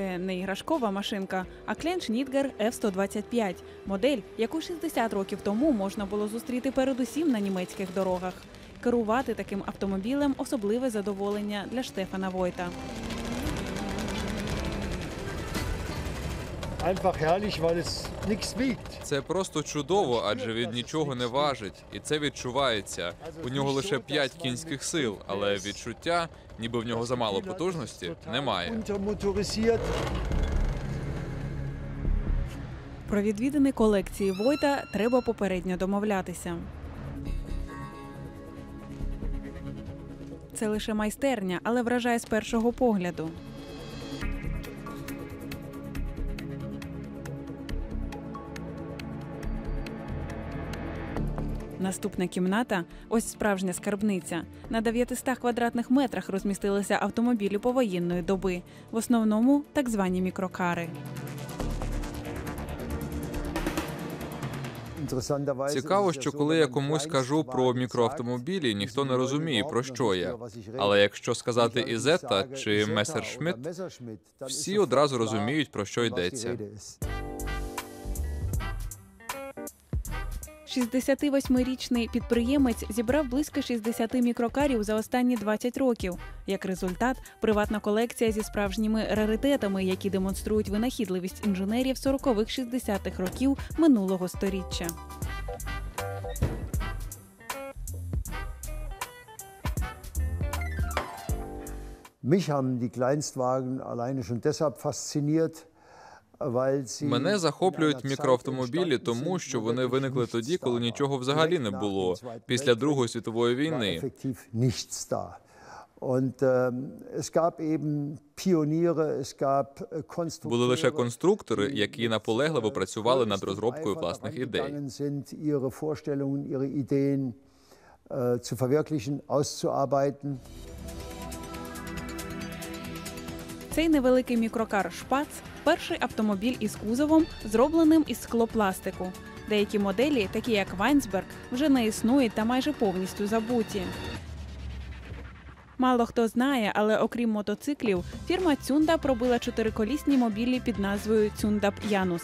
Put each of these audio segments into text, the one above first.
Це не іграшкова машинка, а Клен Шнітгер F-125 – модель, яку 60 років тому можна було зустріти передусім на німецьких дорогах. Керувати таким автомобілем особливе задоволення для Штефана Войта. Це просто чудово, адже він нічого не важить, і це відчувається. У нього лише 5 кінських сил, але відчуття, ніби в нього замало потужності, немає. Про відвідини колекції Войта треба попередньо домовлятися. Це лише майстерня, але вражає з першого погляду. Наступна кімната ось справжня скарбниця. На 900 квадратних метрах розмістилися автомобілі повоєнної доби, в основному так звані мікрокари. Цікаво, що коли я комусь кажу про мікроавтомобілі, ніхто не розуміє, про що я. Але якщо сказати Ізета чи Месершмитт, всі одразу розуміють, про що йдеться. 68-річний підприємець зібрав близько 60 мікрокарів за останні 20 років. Як результат, приватна колекція зі справжніми раритетами, які демонструють винахідливість інженерів 40-х-60-х років минулого сторіччя. Mich haben die Kleinstwagen alleine schon deshalb fasziniert, Мене захоплюють мікроавтомобілі, тому що вони виникли тоді, коли нічого взагалі не було після Другої світової війни. ähm, äh, Були лише конструктори, які наполегливо äh, працювали над розробкою власних ідей. äh, zu verwirklichen, auszuarbeiten. Цей невеликий мікрокар Шпац перший автомобіль із кузовом, зробленим із склопластику. Деякі моделі, такі як Вайнсберг, вже не існують та майже повністю забуті. Мало хто знає, але окрім мотоциклів, фірма Цюнда пробила чотириколісні мобілі під назвою Цюндап Янус.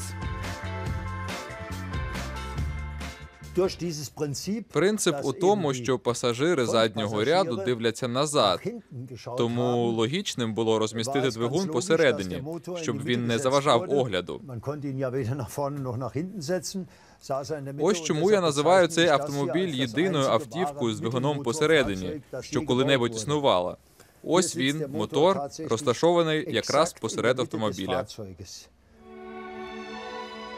Принцип у тому, що пасажири заднього ряду дивляться назад, тому логічним було розмістити двигун посередині, щоб він не заважав огляду. Er Ось чому я називаю цей автомобіль єдиною автівкою з двигуном посередині, що коли-небудь існувала. Ось він, мотор, розташований якраз посеред автомобіля.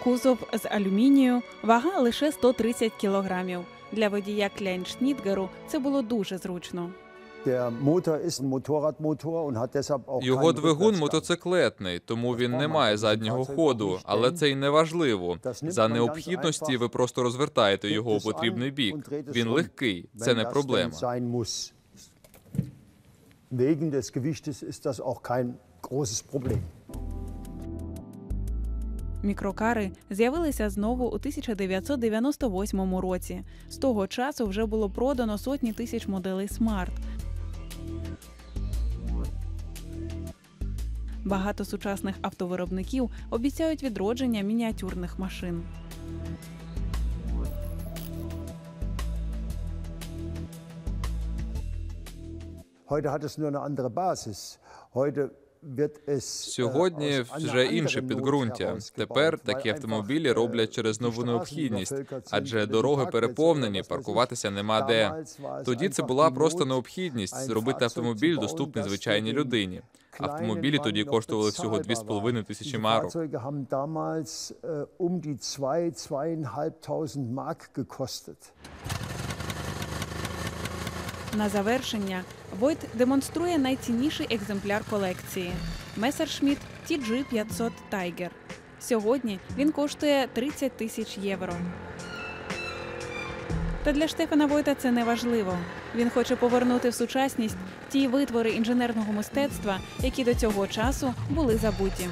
Кузов з алюмінію, вага лише 130 кілограмів. Для водія Кляйншнітгеру це було дуже зручно. Його двигун мотоциклетний, тому він не має заднього ходу, але це й не важливо. За необхідності ви просто розвертаєте його у потрібний бік. Він легкий, це не проблема. Wegen des Gewichtes ist das auch kein großes Problem. Мікрокари з'явилися знову у 1998 році. З того часу вже було продано сотні тисяч моделей Smart. Багато сучасних автовиробників обіцяють відродження мініатюрних машин. Heute hat es nur eine andere Basis. Heute Сьогодні вже інше підґрунтя. Тепер такі автомобілі роблять через нову необхідність, адже дороги переповнені, паркуватися нема де. Тоді це була просто необхідність зробити автомобіль доступний звичайній людині. Автомобілі тоді коштували всього bezahlbar 2,5 war. тисячі марок. Fahrzeuge haben На завершення Войт демонструє найцінніший екземпляр колекції Messerschmitt TG500 Tiger. Сьогодні він коштує 30 тисяч євро. Та для Штефана Войта це не важливо. Він хоче повернути в сучасність ті витвори інженерного мистецтва, які до цього часу були забуті.